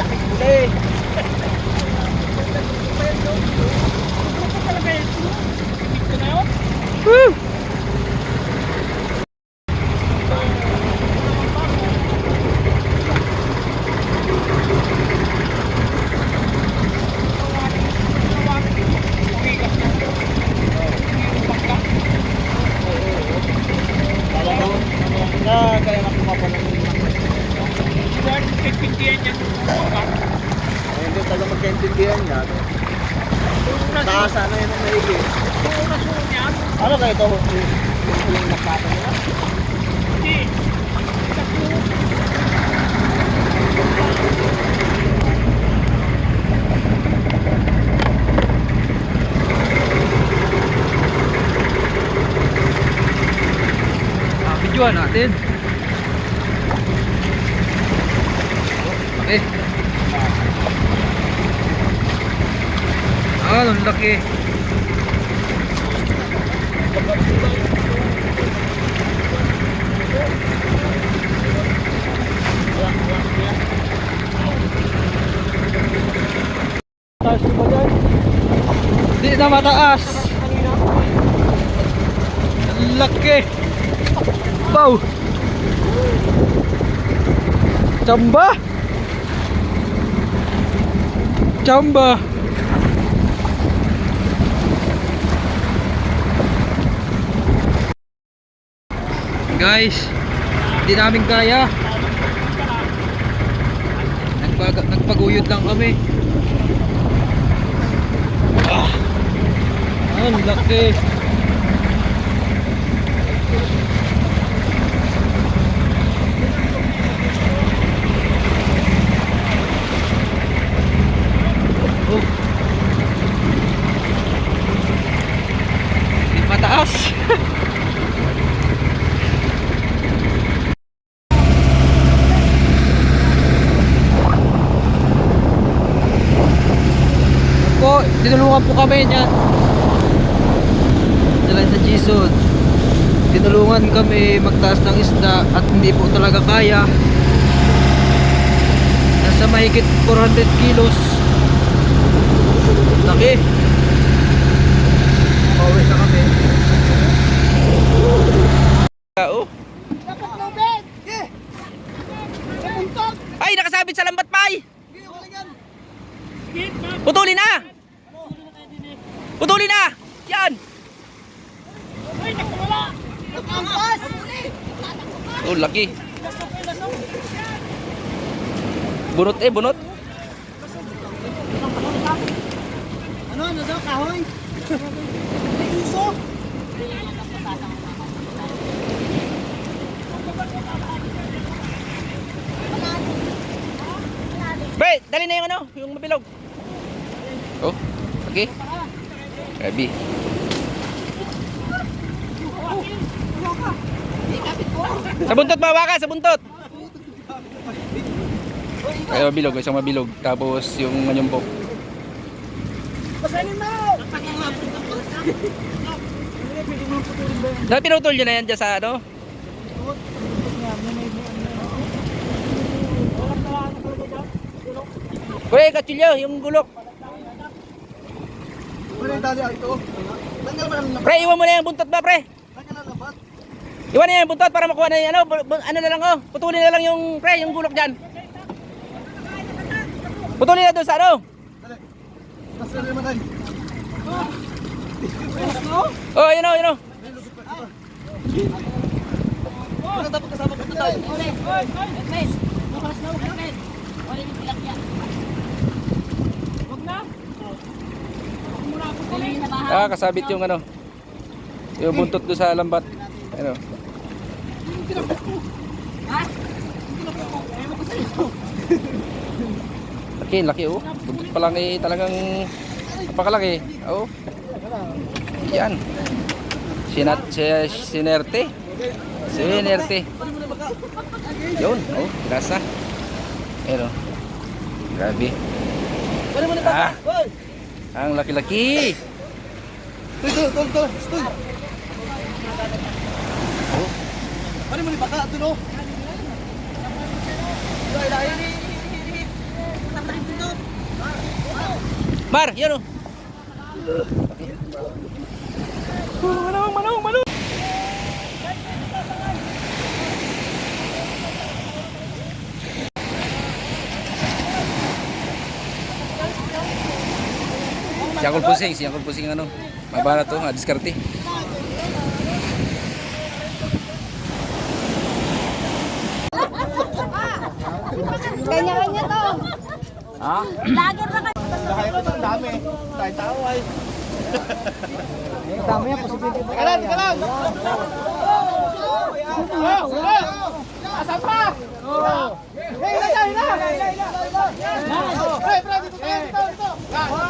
malaking huli. Woo! Na kaya nakuha pa ng Ay, Hindi talaga magkaintindihan niya. Taas sana yun ang maigi. Ano kaya ito? Yung nakata nila? Ah, videoan natin. Okay. Ah, ang laki. Taas ba dyan? Di na mataas. Ang laki. Wow. Chamba. Chamba. Guys, hindi namin kaya. Nagpag nagpaguyod lang kami. Ah, ang laki. Oh. Mataas. po, tinulungan po kami niyan. Dala sa Jason. Tinulungan kami magtaas ng isda at hindi po talaga kaya. Nasa mahigit 400 kilos. Laki. Pauwi na kami. Oh. Dapat lubid! Ay, nakasabit sa lambat pay. Putulin na! Putulin na! Yan! Nakangkas! Oh, laki. Bunot eh, bunot. Ano, ano daw, kahoy? Iso? Pre, dali na yung ano, yung mabilog. Oh, okay. Grabe. Sa buntot bawa ka, sa buntot. Ay, mabilog, isang mabilog. Tapos yung manyumbok. Basahin mo! Dahil pinutol nyo na yan dyan sa ano? Pre, katsilyo, yung gulok. Yung dali ito. Tanggal mo lang Pre, iwan mo na yung buntot ba, pre? Tanggal ang labat. Iwan na yung buntot para makuha na yung ano, ano na lang oh. Putulin na lang yung pre, yung gulok diyan. Putulin na doon sa ano? Dali. Tapos dali naman tayo. Oh, yun oh, yun oh. Wala dapat kasama ka tayo. Ah, kasabit yung ano. Yung buntot doon sa lambat. Ano? Laki, laki oh. Buntot pa lang eh, talagang napakalaki. Oh. Yan. Sinat, si, sinerte. Sinerte. Yun, oh, grasa. Pero, grabe. Ah. Ang laki-laki. Tuloy, tuloy, tuloy, tuloy. Tuloy. Oh. Ano mo ni baka? Tuloy. Tuloy, layo ni. Mar, yan o. Oh. Manong, manong, manong. Si Uncle Pusing, si Uncle Pusing ano. Mabara to, ah, diskarte. Kanya-kanya to. Ha? Lager na kayo. Kaya ito ang dami. Tayo tao ay. Dami yan, posibility pa. Teka lang, teka lang. Oh, oh. Asan pa? Hey, hila, hila. Hey, pre, dito, dito, dito. Dito,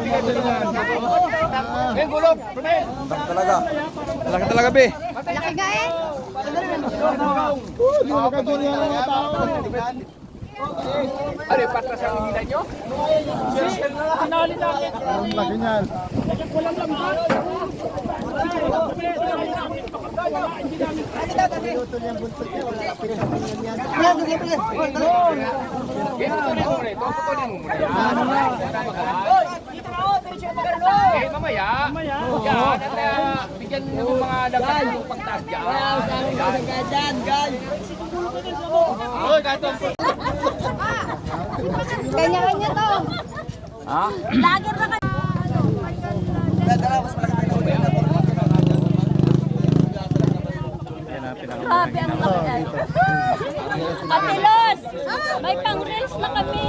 dito, dito, dito. Laki talaga be. Laki nga eh. Eh, mamaya. Mamaya. Yan, at uh, bigyan mo yung mga dagat ng pagtaas dyan. Kanya-kanya to. Ha? Lager na kayo. Grabe ang laki. Ate Los, may pang reels na kami.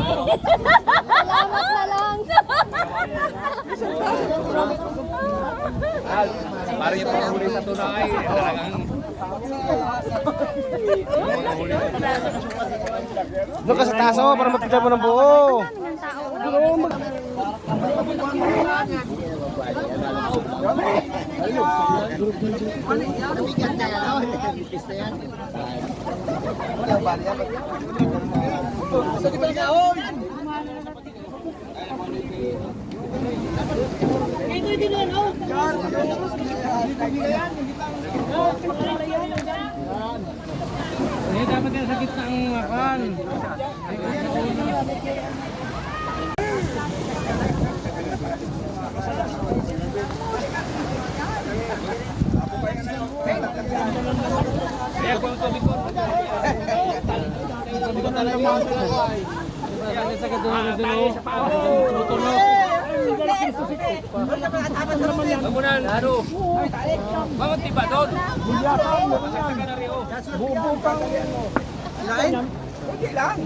Salamat na lang. Para yung panghuli sa tunay. Talagang Doon ka sa taso para mapigyan mo ng buo. Bangunan, ano? Bangun tiba doon. Bubo pang. Lain? Hindi lang.